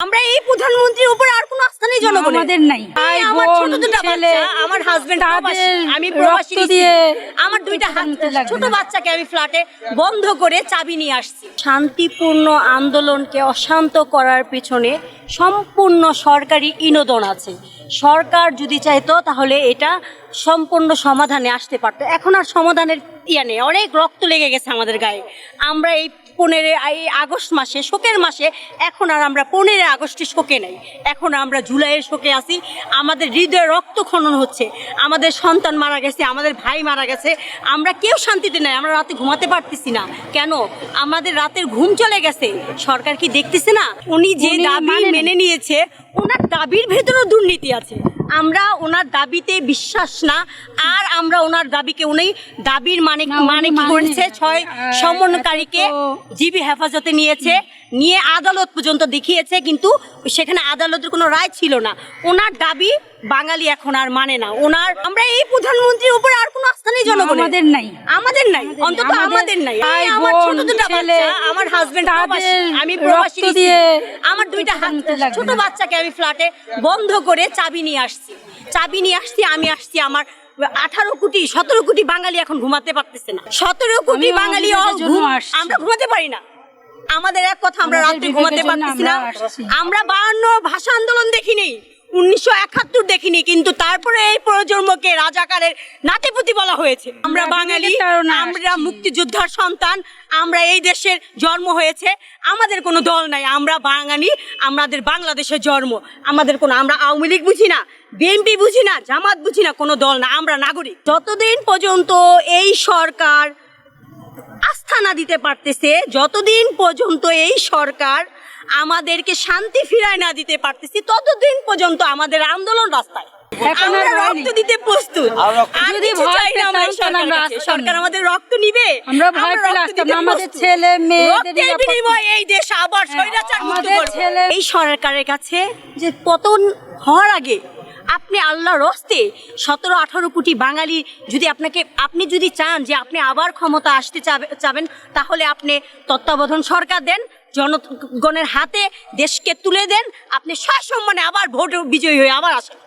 আমরা এই প্রধানমন্ত্রীর উপর আর কোনো আস্থা নেই জনগণ আমাদের নাই। আমার ছোট দুটো বাচ্চা আমার হাজবেন্ড প্রবাসী আমি প্রবাসী দিয়ে আমার দুইটা হাত ছোট বাচ্চাকে আমি ফ্ল্যাটে বন্ধ করে চাবি নিয়ে আসছি। শান্তিপূর্ণ আন্দোলনকে অশান্ত করার পেছনে সম্পূর্ণ সরকারি ইনোদন আছে। সরকার যদি চাইতো তাহলে এটা সম্পূর্ণ সমাধানে আসতে পারতো। এখন আর সমাধানের ইয়ে নেই। অনেক রক্ত লেগে গেছে আমাদের গায়ে। আমরা এই পনেরো এই আগস্ট মাসে শোকের মাসে এখন আর আমরা পনেরো আগস্টে শোকে নেই। এখন আমরা জুলাইয়ের শোকে আছি। আমাদের হৃদয়ে রক্ত খনন হচ্ছে। আমাদের সন্তান মারা গেছে আমাদের ভাই মারা গেছে। আমরা কেউ শান্তিতে নাই। আমরা রাতে ঘুমাতে পারতেছি না। কেন? আমাদের রাতের ঘুম চলে গেছে। সরকার কি দেখতেছে না? উনি যে দাবি মেনে নিয়েছে ওনার দাবির ভেতরেও দুর্নীতি আছে। আমরা ওনার দাবিতে বিশ্বাস না আর আমরা ওনার দাবিকে উনি দাবির মানে মানে কি করেছে? ছয় সমন্বয়কারীকে জিবি হেফাজতে নিয়েছে। নিয়ে আদালত পর্যন্ত দেখিয়েছে কিন্তু সেখানে আদালতের কোনো রায় ছিল না। ওনার দাবি বাঙালি এখন আর মানে না। ওনার আমরা এই প্রধানমন্ত্রীর উপর আর কোনো আস্থা নেই জনগণের। আমাদের নাই। আমাদের নাই। অন্তত আমাদের নাই। আমার ছোট দুটো বাচ্চা আমার হাজবেন্ড আমি প্রবাসী দিয়ে আমার দুইটা ছোট বাচ্চাকে আমি ফ্ল্যাটে বন্ধ করে চাবি নিয়ে আসছি। চাবি নিয়ে আসছি আমি আসছি। আমার আঠারো কোটি সতেরো কোটি বাঙালি এখন ঘুমাতে পারতেছে না। সতেরো কোটি বাঙালি। আমরা ঘুমাতে পারি না। আমাদের এক কথা আমরা রাত্রে ঘুমাতে পারতেছি না। আমরা। বায়ান্ন ভাষা আন্দোলন দেখিনি উনিশশো একাত্তর দেখিনি কিন্তু তারপরে এই প্রজন্মকে রাজাকারের নাতিপুতি বলা হয়েছে। আমরা আমরা বাঙালি আমরা মুক্তিযোদ্ধার সন্তান আমরা এই দেশের জন্ম হয়েছে। আমাদের কোনো দল নাই আমরা বাঙালি আমাদের বাংলাদেশের জন্ম। আমাদের কোনো আমরা আওয়ামী লীগ বুঝি না বিএনপি বুঝি না জামাত বুঝি না কোনো দল না আমরা নাগরিক। যতদিন পর্যন্ত এই সরকার আস্থা না দিতে পারতেছে যতদিন পর্যন্ত এই সরকার আমাদেরকে শান্তি ফিরায় না দিতে পারতেছি ততদিন পর্যন্ত আমাদের আন্দোলন রাস্তায়। আমরা রক্ত দিতে প্রস্তুত। যদি ভয় সরকার আমাদের রক্ত নিবে। আমরা ভয় পেলে আসতাম আমাদের ছেলে, মেয়েদের বিনিময়ে এই দেশ আবার হ্যাঁ, স্বৈরাচার মুক্ত করবে। এই সরকারের কাছে যে পতন হওয়ার আগে আপনি আল্লাহর রস্তে সতেরো, আঠারো কোটি বাঙালি যদি আপনাকে, আপনি যদি চান যে আপনি আবার ক্ষমতা আসতে চাবেন, তাহলে আপনি তত্ত্বাবধান সরকার দেন, জনগণের হাতে দেশকে তুলে দেন, আপনি সসম্মানে আবার ভোট বিজয়ী হয়ে আবার আসেন।